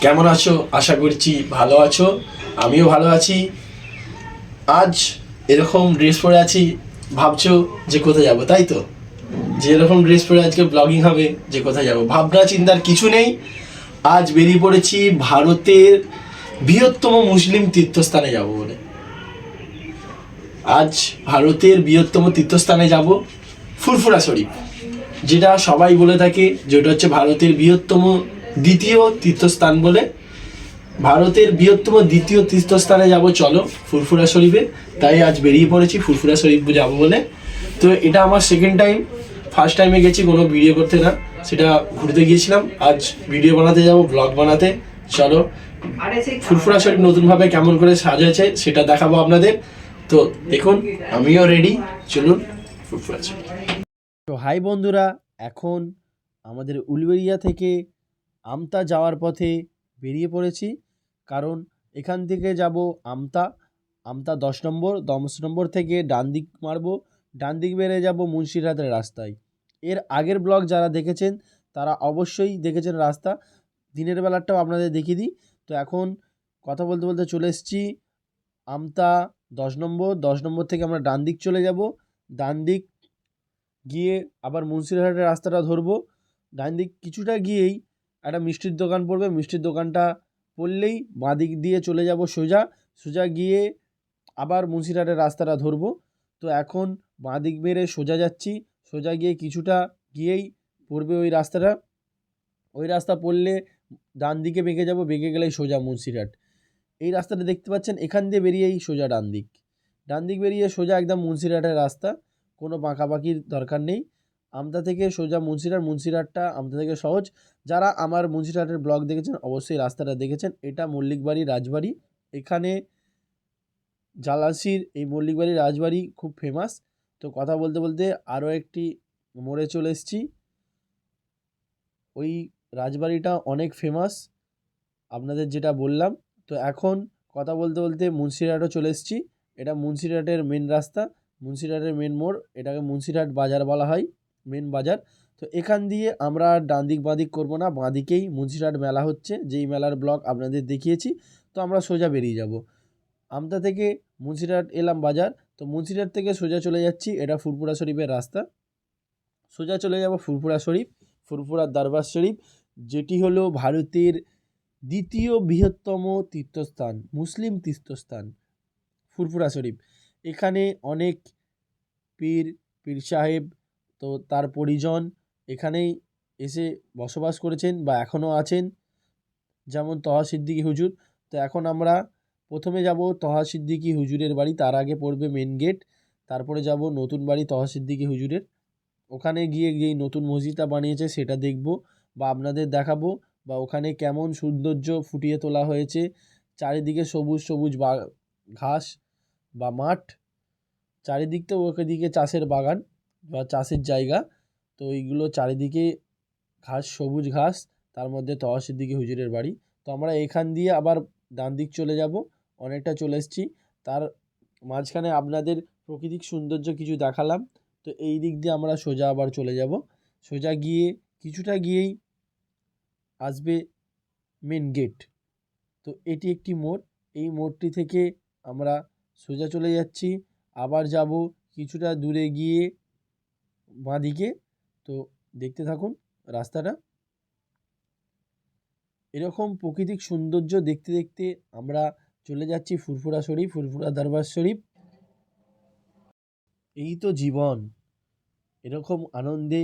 কেমন আছো? আশা করছি ভালো আছো। আমিও ভালো আছি। আজ এরকম ড্রেস পরে আছি, ভাবছ যে কোথায় যাব, তাই তো? যে এরকম ড্রেস পরে আজকে ব্লগিং হবে, যে কোথায় যাব? ভাবনা চিন্তার কিছু নেই। আজ বেরিয়ে পড়েছি ভারতের বৃহত্তম মুসলিম তীর্থস্থানে যাব বলে। আজ ভারতের বৃহত্তম তীর্থস্থানে যাব, ফুরফুরা শরীফ। যেটা সবাই বলে থাকে যেটা হচ্ছে ভারতের বৃহত্তম দ্বিতীয় তীর্থস্থান বলে ভারতের বৃহত্তম দ্বিতীয় তীর্থস্থানে যাব, চলো, ফুরফুরা শরীফে। তাই আজ বেরিয়ে পড়েছি, ফুরফুরা শরীফ যাব বলে। তো এটা আমার সেকেন্ড টাইম ফার্স্ট টাইমে গেছি, কোনো ভিডিও করতে না। সেটা ঘুরতে গিয়েছিলাম। আজ ভিডিও বানাতে যাব ব্লগ বানাতে। চলো, ফুরফুরা শরীফ নতুনভাবে কেমন করে সাজাচ্ছে, সেটা দেখাবো আপনাদের। তো দেখুন, আমিও রেডি চলুন, ফুরফুরা শরীফ। তো হাই বন্ধুরা, এখন আমাদের উলবেরিয়া থেকে আমতা যাওয়ার পথে বেরিয়ে পড়েছি। কারণ এখান থেকে যাব আমতা। আমতা দশ নম্বর দশ নম্বর থেকে ডান দিক মারবো। ডান দিক বেড়ে যাব মুন্সিরহাটের রাস্তায়। এর আগের ব্লগ যারা দেখেছেন, তারা অবশ্যই দেখেছেন রাস্তা। দিনের বেলাটাও আপনাদের দেখিয়ে দিই। তো এখন কথা বলতে বলতে চলে এসেছি আমতা দশ নম্বর। দশ নম্বর থেকে আমরা ডান দিক চলে যাব। ডান দিক গিয়ে আবার মুন্সিরহাটের রাস্তাটা ধরবো। ডান দিক কিছুটা গিয়েই একটা মিষ্টির দোকান পড়বে, মিষ্টির দোকানটা পড়লেই বাঁ দিক দিয়ে চলে যাব সোজা। সোজা গিয়ে আবার মুন্সিরহাটের রাস্তাটা ধরবো। তো এখন বাঁ দিক বেড়ে সোজা যাচ্ছি। সোজা গিয়ে কিছুটা গিয়েই পড়বে ওই রাস্তাটা। ওই রাস্তা পড়লে ডান দিকে বেঁকে যাব, বেঁকে গেলেই সোজা মুন্সিরহাট। এই রাস্তাটা দেখতে পাচ্ছেন, এখান দিয়ে বেরিয়েই সোজা ডান দিক। ডান দিক বেরিয়ে সোজা একদম মুন্সিরহাটের রাস্তা। কোনো বাঁকাবাকির দরকার নেই। আমতা থেকে সোজা মুন্সিরহাট মুন্সিরহাটটা আমতা থেকে সহজ। যারা আমার মুন্সিরহাটের ব্লগ দেখেছেন, অবশ্যই রাস্তাটা দেখেছেন। এটা মল্লিকবাড়ি, রাজবাড়ি। এখানে জালাসির এই মল্লিকবাড়ি, রাজবাড়ি খুব ফেমাস তো কথা বলতে বলতে আরও একটি মোড়ে চলে এসেছি। ওই রাজবাড়িটা অনেক ফেমাস আপনাদের যেটা বললাম। তো এখন কথা বলতে বলতে মুন্সিরহাটও চলে এসেছি। এটা মুন্সিরহাটের মেন রাস্তা মুন্সিরহাটের মেন মোড়। এটাকে মুন্সিরহাট বাজার বলা হয়। মেন বাজার। তো এখান দিয়ে আমরা ডান দিক, বাঁ দিক করব না। বাঁ দিকেই মুন্সিরহাট মেলা হচ্ছে, যেই মেলার ব্লগ আপনাদের দেখিয়েছি। তো আমরা সোজা বেরিয়ে যাব। আমতা থেকে মুন্সিরহাট এলাম বাজার। তো মুন্সিরহাট থেকে সোজা চলে যাচ্ছি, এটা ফুরপুরা শরীফের রাস্তা। সোজা চলে যাব ফুরপুরা শরীফ ফুরপুরার দরবার শরীফ, যেটি হলো ভারতের দ্বিতীয় বৃহত্তম তীর্থস্থান, মুসলিম তীর্থস্থান, ফুরফুরা শরীফ। এখানে অনেক পীর পীর সাহেব তো তার পরিজন এখানেই এসে বসবাস করেছেন বা এখনও আছেন। যেমন তহা সিদ্দিকী হুজুর। তো এখন আমরা প্রথমে যাব তহা সিদ্দিকী হুজুরের বাড়ি, তার আগে পড়বে মেন গেট তারপরে যাব নতুন বাড়ি তহা সিদ্দিকী হুজুরের। ওখানে গিয়ে যেই নতুন মসজিদটা বানিয়েছে সেটা দেখব বা আপনাদের দেখাবো বা ওখানে কেমন সৌন্দর্য ফুটিয়ে তোলা হয়েছে। চারিদিকে সবুজ সবুজ বা, ঘাস বা মাঠ। চারিদিক তো ওকে দিকে চাষের বাগান। বা চাষের জায়গা। তো এইগুলো চারিদিকে ঘাস, সবুজ ঘাস, তার মধ্যে তহা সিদ্দিকী হুজুরের বাড়ি। তো আমরা এখান দিয়ে আবার ডান দিক চলে যাব, অনেকটা চলে এসেছি। তার মাঝখানে আপনাদের প্রাকৃতিক সৌন্দর্য কিছু দেখালাম। তো এই দিক দিয়ে আমরা সোজা আবার চলে যাব। সোজা গিয়ে কিছুটা গিয়েই আসবে মেন গেট তো এটি একটি মোড়। এই মোড়টি থেকে আমরা সোজা চলে যাচ্ছি। আবার যাব কিছুটা দূরে গিয়ে বাঁদিকে, তো দেখতে থাকুন রাস্তাটা। এরকম প্রাকৃতিক সৌন্দর্য দেখতে দেখতে আমরা চলে যাচ্ছি ফুরফুরা শরীফ, ফুরফুরা দরবার শরীফ। এই তো জীবন। এরকম আনন্দে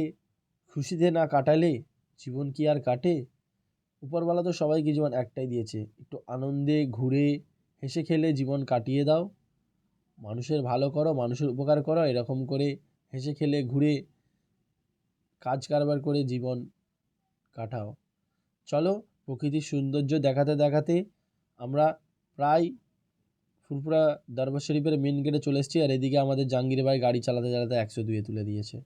খুশিতে না কাটালে জীবন কি আর কাটে? উপরওয়ালা তো সবাইকে জীবন একটাই দিয়েছে, একটু আনন্দে ঘুরে হেসে খেলে জীবন কাটিয়ে দাও। মানুষের ভালো করো, মানুষের উপকার করো, এরকম করে হেসে খেলে ঘুরে কাজ কারবার করে জীবন কাটাও। চলো প্রকৃতির সৌন্দর্য দেখাতে দেখাতে আমরা প্রায় ফুরফুরা দরবার শরীফের মেন গেটে চলে এসেছি আর এদিকে আমাদের জাহাঙ্গীর ভাই গাড়ি চালাতে চালাতে একশো দুয়ে তুলে দিয়েছে।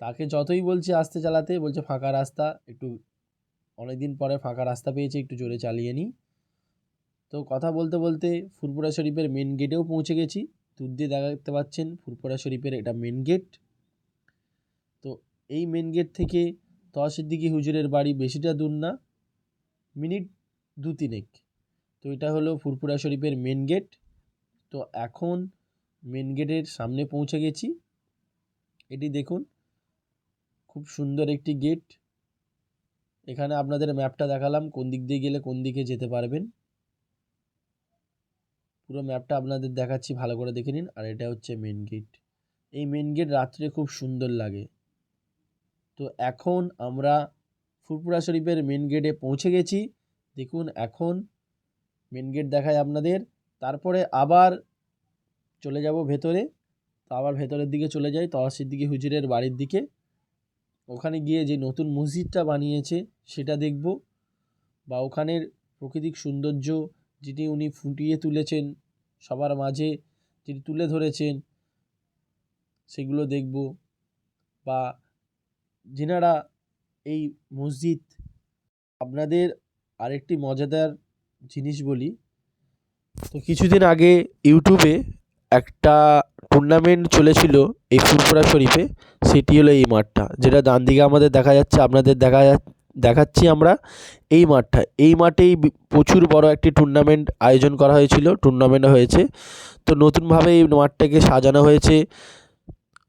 তাকে যতই বলছি আসতে চালাতে, বলছে ফাঁকা রাস্তা, একটু অনেকদিন পরে ফাঁকা রাস্তা পেয়েছি, একটু জোরে চালিয়ে নিই। তো কথা বলতে বলতে ফুরপুরা শরীফের মেন গেটেও পৌঁছে গেছি। দূর দিয়ে দেখতে পাচ্ছেন ফুরপুরা শরীফের এটা মেন গেট তো এই মেন গেট থেকে তহা সিদ্দিকী হুজুরের বাড়ি বেশিটা দূর না, মিনিট দু তিনেক তো এটা হলো ফুরফুরা শরীফের মেন গেট তো এখন মেন গেটের সামনে পৌঁছে গেছি। এটি দেখুন, খুব সুন্দর একটি গেট এখানে আপনাদের ম্যাপটা দেখালাম, কোন দিক দিয়ে গেলে কোন দিকে যেতে পারবেন। পুরো ম্যাপটা আপনাদের দেখাচ্ছি, ভালো করে দেখে নিন। আর এটা হচ্ছে মেন গেট এই মেন গেট রাত্রে খুব সুন্দর লাগে। তো এখন আমরা ফুরপুরা শরীফের মেন গেটে পৌঁছে গেছি। দেখুন, এখন মেন গেট দেখায় আপনাদের। তারপরে আবার চলে যাব ভেতরে। তো আবার ভেতরের দিকে চলে যাই তওয়া সিদ্দিকী হুজুরের বাড়ির দিকে। ওখানে গিয়ে যে নতুন মসজিদটা বানিয়েছে, সেটা দেখব। বা ওখানের প্রাকৃতিক সৌন্দর্য যেটি উনি ফুটিয়ে তুলেছেন, সবার মাঝে যিনি তুলে ধরেছেন, সেগুলো দেখব বা যেনারা এই মসজিদ আপনাদের আরেকটি মজাদার জিনিস বলি। তো কিছুদিন আগে ইউটিউবে একটা টুর্নামেন্ট চলেছিল এই ফুরফুরা শরীফে, সেটি হলো এই মাঠটা, যেটা ডান দিকে আমাদের দেখা যাচ্ছে, আপনাদের দেখা যা দেখাচ্ছি আমরা এই মাঠটা। এই মাঠেই প্রচুর বড় একটি টুর্নামেন্ট আয়োজন করা হয়েছিল। টুর্নামেন্ট হয়েছে। তো নতুনভাবে এই মাঠটাকে সাজানো হয়েছে।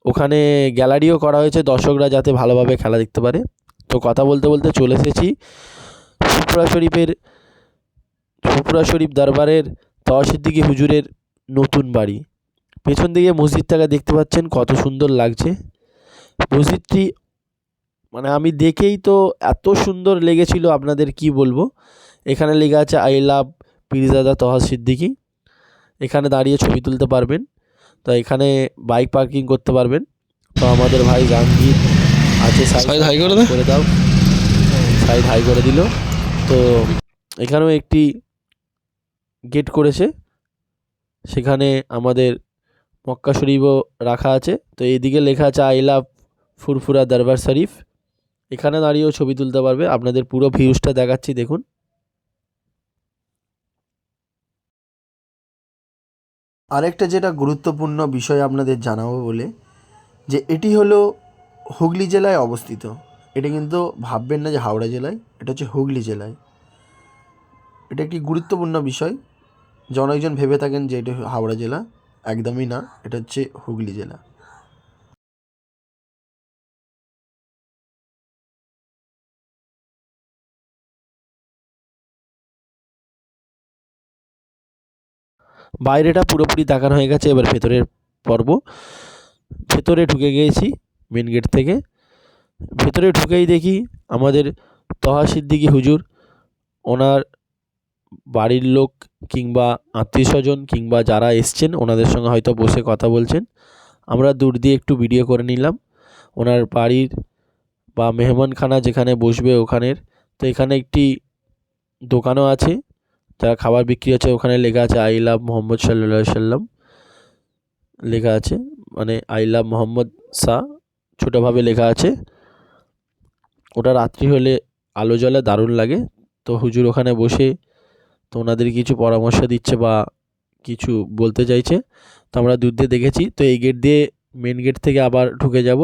ওখানে গ্যালারিও করা হয়েছে। দর্শকরা যাতে ভালোভাবে খেলা দেখতে পারে। তো কথা বলতে বলতে চলে এসেছি ফুরফুরা শরীফের ফুরফুরা শরীফ দরবারের তওয়াসিদ্দিকী হুজুরের নতুন বাড়ি। পেছন দিকে মসজিদটাকে দেখতে পাচ্ছেন, কত সুন্দর লাগছে। মসজিদটি মানে আমি দেখেই তো এত সুন্দর লেগেছিল আপনাদের কি বলব? এখানে লেখা আছে আই লাভ পীরজাদা তহা সিদ্দিকি। এখানে দাঁড়িয়ে ছবি তুলতে পারবেন। তো এখানে বাইক পার্কিং করতে পারবেন। তো আমাদের ভাই জাহাঙ্গীর আছে সাইড হাই করে করে দাও। সাইড হাই করে দিল। তো এখানেও একটি গেট করেছে। সেখানে আমাদের মক্কা শরীফও রাখা আছে। তো এদিকে লেখা আছে আই লাভ ফুরফুরা দরবার শরীফ। এখানে দাঁড়িয়েও ছবি তুলতে পারবে। আপনাদের পুরো ভিউজটা দেখাচ্ছি, দেখুন। আরেকটা যেটা গুরুত্বপূর্ণ বিষয় আপনাদের জানাব বলে, যে এটি হলো হুগলি জেলায় অবস্থিত। এটা কিন্তু ভাববেন না যে হাওড়া জেলায়, এটা হচ্ছে হুগলি জেলায়। এটা একটি গুরুত্বপূর্ণ বিষয়। যে অনেকজন ভেবে থাকেন যে এটা হাওড়া জেলা, একদমই না, এটা হচ্ছে হুগলি জেলা। বাইরেটা পুরোপুরি দেখানো হয়ে গেছে, এবার ভেতরের পর্ব। ভেতরে ঢুকে গিয়েছি মেন গেট থেকে। ভেতরে ঢুকেই দেখি আমাদের তহা সিদ্দিকী হুজুর, ওনার বাড়ির লোক কিংবা আত্মীয় স্বজন কিংবা যারা এসছেন, ওনাদের সঙ্গে হয়তো বসে কথা বলছেন। আমরা দূর দিয়ে একটু ভিডিও করে নিলাম। ওনার বাড়ির বা মেহমানখানা যেখানে বসবে ওখানের, তো এখানে একটি দোকানও আছে। যারা খাবার বিক্রি হচ্ছে, ওখানে লেখা আছে আই লাভ মোহাম্মদ সাল্লা সাল্লাম। লেখা আছে মানে আই লাভ মোহাম্মদ শাহ ছোটোভাবে লেখা আছে। ওটা রাত্রি হলে আলো জ্বলে, দারুণ লাগে। তো হুজুর ওখানে বসে তো ওনাদের কিছু পরামর্শ দিচ্ছে বা কিছু বলতে চাইছে। তো আমরা দূর দিয়ে দেখেছি, তো এই গেট দিয়ে মেন গেট থেকে আবার ঢুকে যাব।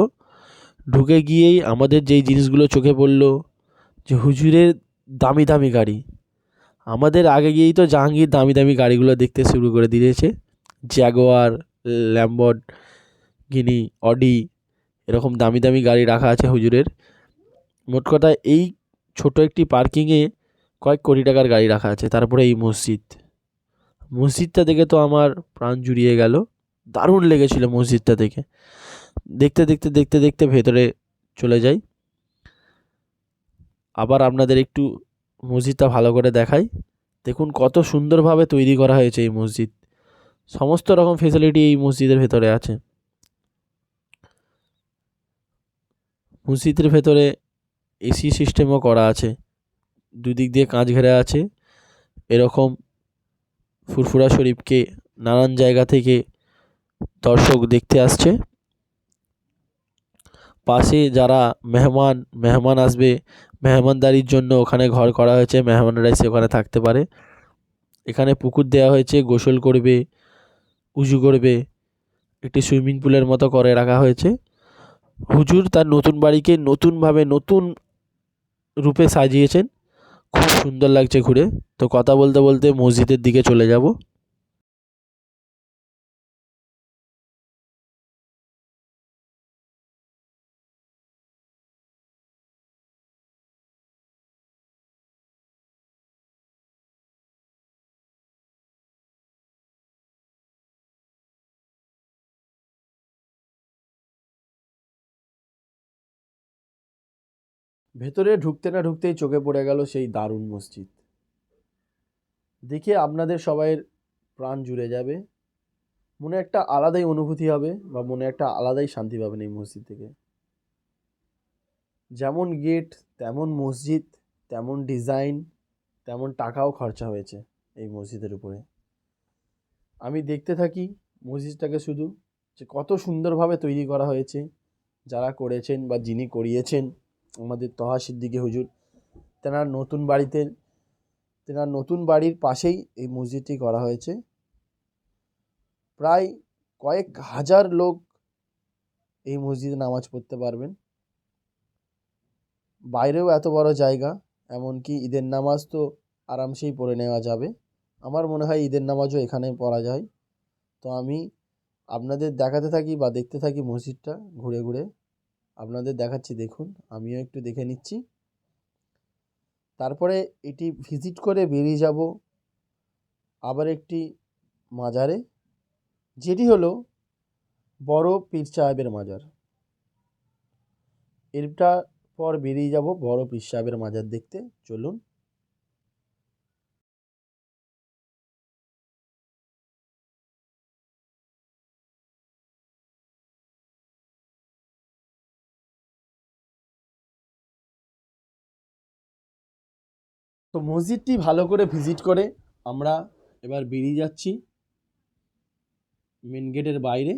ঢুকে গিয়েই আমাদের যেই জিনিসগুলো চোখে পড়ল, যে হুজুরের দামি দামি গাড়ি। আমাদের আগে গিয়েই তো জাহাঙ্গীর দামি দামি গাড়িগুলো দেখতে শুরু করে দিয়েছে। জ্যাগোয়ার ল্যাম্বট গিনি অডি এরকম দামি দামি গাড়ি রাখা আছে হুজুরের। মোট কথা এই ছোট একটি পার্কিংয়ে কয়েক কোটি টাকার গাড়ি রাখা আছে, তারপরে এই মসজিদ। মসজিদটা দেখে তো আমার প্রাণ জুড়িয়ে গেল। দারুণ লেগেছিল মসজিদটা দেখে। দেখতে দেখতে দেখতে দেখতে ভেতরে চলে যাই। আবার আপনাদের একটু মসজিদটা ভালো করে দেখাই। দেখুন কত সুন্দরভাবে তৈরি করা হয়েছে এই মসজিদ। সমস্ত রকম ফেসিলিটি এই মসজিদের ভেতরে আছে। মসজিদের ভেতরে এসি সিস্টেমও করা আছে। দুদিক দিয়ে কাঁচ ঘেরা আছে। এরকম ফুরফুরা শরীফকে নানান জায়গা থেকে দর্শক দেখতে আসছে। পাশে যারা মেহমান মেহমান আসবে মেহমানদারির জন্য ওখানে ঘর করা হয়েছে। মেহমানরা এসে ওখানে থাকতে পারে। এখানে পুকুর দেওয়া হয়েছে, গোসল করবে, উজু করবে, একটি সুইমিং পুলের মতো করে রাখা হয়েছে। হুজুর তার নতুন বাড়িকে নতুনভাবে নতুন রূপে সাজিয়েছেন। খুব সুন্দর লাগছে ঘুরে। তো কথা বলতে বলতে মসজিদের দিকে চলে যাব। ভেতরে ঢুকতে না ঢুকতেই চোখে পড়ে গেল সেই দারুণ মসজিদ। দেখে আপনাদের সবাইয়ের প্রাণ জুড়ে যাবে। মনে একটা আলাদাই অনুভূতি হবে বা মনে একটা আলাদাই শান্তি পাবেন এই মসজিদ থেকে। যেমন গেট, তেমন মসজিদ, তেমন ডিজাইন, তেমন টাকাও খরচা হয়েছে এই মসজিদের উপরে। আমি দেখতে থাকি মসজিদটাকে শুধু যে কত সুন্দরভাবে তৈরি করা হয়েছে, যারা করেছেন বা যিনি করিয়েছেন আমাদের তহা সিদ্দিকী হুজুর। তেনার নতুন বাড়িতে, তেনার নতুন বাড়ির পাশেই এই মসজিদটি করা হয়েছে। প্রায় কয়েক হাজার লোক এই মসজিদে নামাজ পড়তে পারবেন। বাইরেও এত বড় জায়গা, এমনকি ঈদের নামাজ তো আরামসেই পড়ে নেওয়া যাবে। আমার মনে হয় ঈদের নামাজও এখানে পড়া যায়। তো আমি আপনাদের দেখাতে থাকি বা দেখতে থাকি মসজিদটা ঘুরে ঘুরে। আপনাদের দেখাচ্ছি, দেখুন, আমিও একটু দেখে নিচ্ছি। তারপরে এটি ভিজিট করে বেরিয়ে যাব আবার একটি মাজারে, যেটি হলো বড় পীর সাহেবের মাজার। এরটা পর বেরিয়ে যাব বড় পীর সাহেবের মাজার দেখতে। চলুন। তো মসজিদটি ভালো করে ভিজিট করে আমরা এবার বেরিয়ে যাচ্ছি। মেন গেটের বাইরে।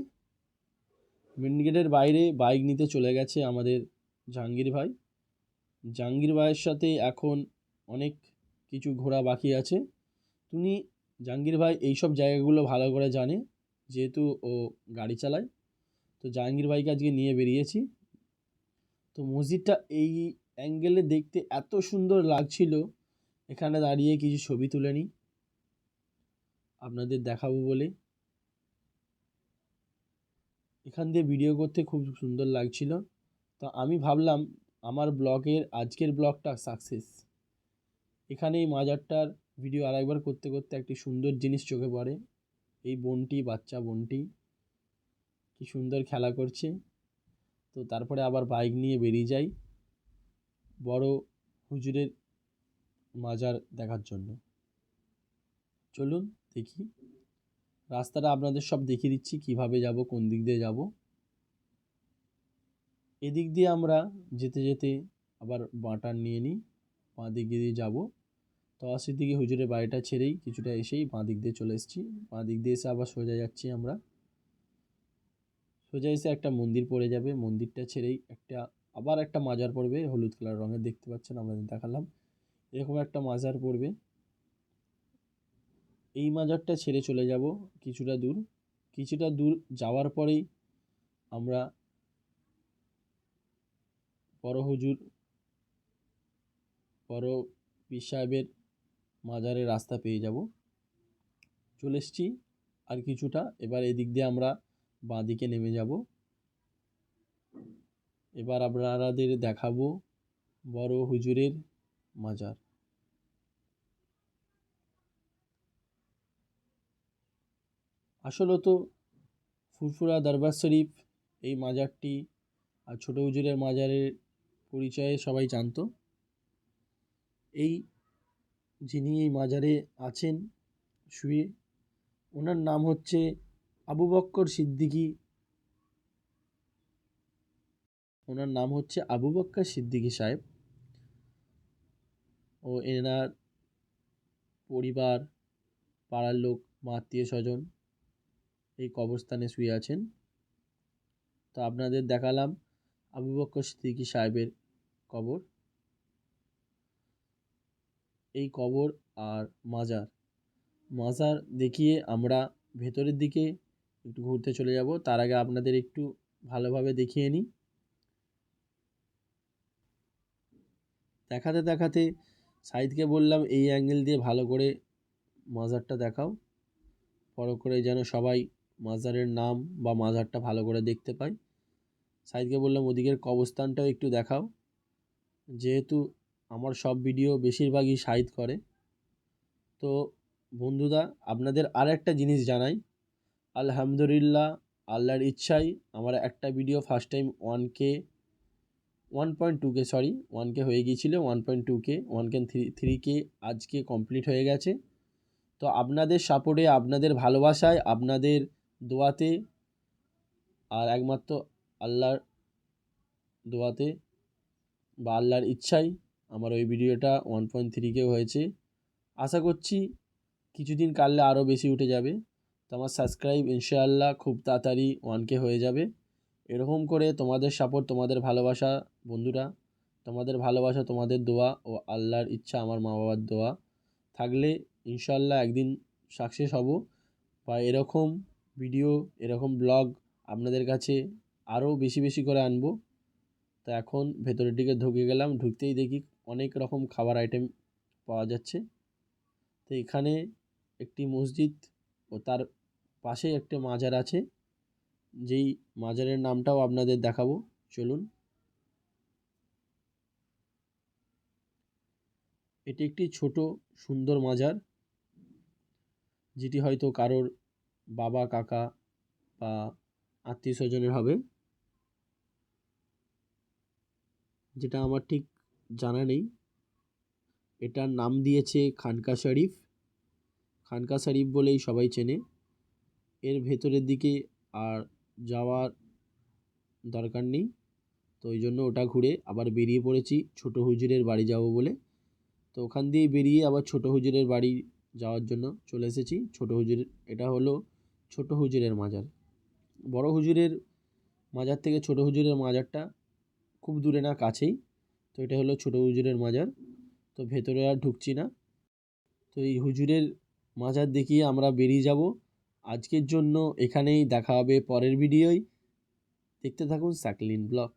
মেন গেটের বাইরে বাইক নিতে চলে গেছে আমাদের জাহাঙ্গীর ভাই। জাহাঙ্গীর ভাইয়ের সাথে এখন অনেক কিছু ঘোরা বাকি আছে। তুমি জাহাঙ্গীর ভাই এইসব জায়গাগুলো ভালো করে জানে, যেহেতু ও গাড়ি চালায়। তো জাহাঙ্গীর ভাইকে আজকে নিয়ে বেরিয়েছি। তো মসজিদটা এই অ্যাঙ্গেলে দেখতে এত সুন্দর লাগছিল। এখানে দাঁড়িয়ে কিছু ছবি তুলে নিই। আপনাদের দেখাবো বলে। এখান দিয়ে ভিডিও করতে খুব সুন্দর লাগছিল। তো আমি ভাবলাম, আমার ব্লগের আজকের ব্লগটা সাকসেস এখানে এই মাজারটার ভিডিও আরেকবার করতে করতে একটি সুন্দর জিনিস চোখে পড়ে। এই বোনটি, বাচ্চা বোনটি। কি সুন্দর খেলা করছে। তো তারপরে আবার বাইক নিয়ে বেরিয়ে যাই। বড় হুজুরের মাজার দেখার জন্য। চলুন দেখি। রাস্তাটা আপনাদের সব দেখিয়ে দিচ্ছি, কীভাবে যাব, কোন দিক দিয়ে যাব। এদিক দিয়ে আমরা যেতে যেতে আবার বাঁটার নিয়ে নিই, বাঁ দিক দিয়ে যাব। তো আশির দিকে হুজুরের বাড়িটা ছেড়েই কিছুটা এসেই বাঁ দিক দিয়ে চলে এসেছি। বাঁ দিক দিয়ে এসে আবার সোজা যাচ্ছি আমরা। সোজা এসে একটা মন্দির পড়ে যাবে। মন্দিরটা ছেড়েই একটা, আবার একটা মাজার পড়বে। হলুদ কালার রঙের দেখতে পাচ্ছেন, আপনাদের দেখালাম। এরকম একটা মাজার পড়বে। এই মাজারটা ছেড়ে চলে যাব কিছুটা দূর। কিছুটা দূর যাওয়ার পরেই আমরা বড় হুজুর, বড় পীর মাজারের রাস্তা পেয়ে যাব। চলে এসছি আর কিছুটা। এবার এদিক দিয়ে আমরা বাঁ দিকে নেমে যাব। এবার আপনাদের দেখাবো বড় হুজুরের মাজার। আসলত ফুরফুরা দরবার শরীফ এই মাজারটি আর ছোটো হুজুরের মাজারের পরিচয়ে সবাই জানতো। এই যিনি এই মাজারে আছেন, শুয়ে, ওনার নাম হচ্ছে আবু বক্কর সিদ্দিকি। ওনার নাম হচ্ছে আবু বক্কর সিদ্দিকী সাহেব। ও এনার পরিবার, পাড়ার লোক বা আত্মীয় স্বজন এই কবরস্থানে শুয়ে আছেন। তো আপনাদের দেখালাম আবু বক্কর সিদ্দিকী সাহেবের কবর। এই কবর আর মাজার। মাজার দেখিয়ে আমরা ভেতরের দিকে একটু ঘুরতে চলে যাব। তার আগে আপনাদের একটু ভালোভাবে দেখিয়ে নিই। দেখাতে দেখাতে সাইদকে বললাম, এই অ্যাঙ্গেল দিয়ে ভালো করে মাজারটা দেখাও। বড় করে যেন সবাই মাজারের নাম বা মাজারটা ভালো করে দেখতে পায়। সাইদকে বললাম, ওদিকের কবরস্থানটাও একটু দেখাও। যেহেতু আমার সব ভিডিও বেশিরভাগই সাইদ করে। তো বন্ধুরা, আপনাদের আর একটা জিনিস জানাই। আলহামদুলিল্লাহ, আল্লাহর ইচ্ছাই আমার একটা video first time one K one point two K sorry one K হয়ে গিয়েছিল one point two K one K three three K আজকে কমপ্লিট হয়ে গেছে। তো আপনাদের সাপোর্টে, আপনাদের ভালোবাসায়, আপনাদের দোয়াতে, আর একমাত্র আল্লাহর দোয়াতে বা আল্লাহর ইচ্ছাই আমার ওই ভিডিওটা ওয়ান পয়েন্ট থ্রি কে হয়েছে। আশা করছি কিছুদিন কাটলে আরও বেশি উঠে যাবে। তো আমার সাবস্ক্রাইব ইনশাআল্লাহ খুব তাড়াতাড়ি ওয়ান কে হয়ে যাবে। এরকম করে তোমাদের সাপোর্ট তোমাদের ভালোবাসা, বন্ধুরা, তোমাদের ভালোবাসা, তোমাদের দোয়া ও আল্লাহর ইচ্ছা, আমার মা বাবার দোয়া থাকলে ইনশাল্লাহ একদিন সাকসেস হব। বা এরকম ভিডিও এরকম ব্লগ আপনাদের কাছে আরও বেশি বেশি করে আনব। তো এখন ভেতরের দিকে ঢুকে গেলাম, ঢুকতেই দেখি অনেক রকম খাবার আইটেম পাওয়া যাচ্ছে। তো এখানে একটি মসজিদ ও তার পাশেই একটি মাজার আছে। যেই মাজারের নামটাও আপনাদের দেখাবো, চলুন। এটি একটি ছোট, সুন্দর মাজার, যেটি হয়তো কারোর বাবা, কাকা বা আত্মীয় স্বজনের হবে। যেটা আমার ঠিক জানা নেই। এটার নাম দিয়েছে খানকা শরীফ। খানকা শরীফ বলেই সবাই চেনে। এর ভেতরের দিকে আর যাওয়ার দরকার নেই। তো ওই জন্য ওটা ঘুরে আবার বেরিয়ে পড়েছি ছোট হুজুরের বাড়ি যাব বলে। তো ওখান দিয়ে বেরিয়ে আবার ছোট হুজুরের বাড়ি যাওয়ার জন্য চলে এসেছি। ছোট হুজুর, এটা হলো ছোট হুজুরের মাজার। বড় হুজুরের মাজার থেকে ছোট হুজুরের মাজারটা খুব দূরে না কাছেই। তো এটা হলো ছোট হুজুরের মাজার। তো ভেতরে আর ঢুকছি না। তো এই হুজুরের মাজার দেখিয়ে আমরা বেরিয়ে যাব। আজকের জন্য এখানেই দেখা হবে পরের ভিডিওয়। দেখতে থাকুন সাকলিন ব্লগ।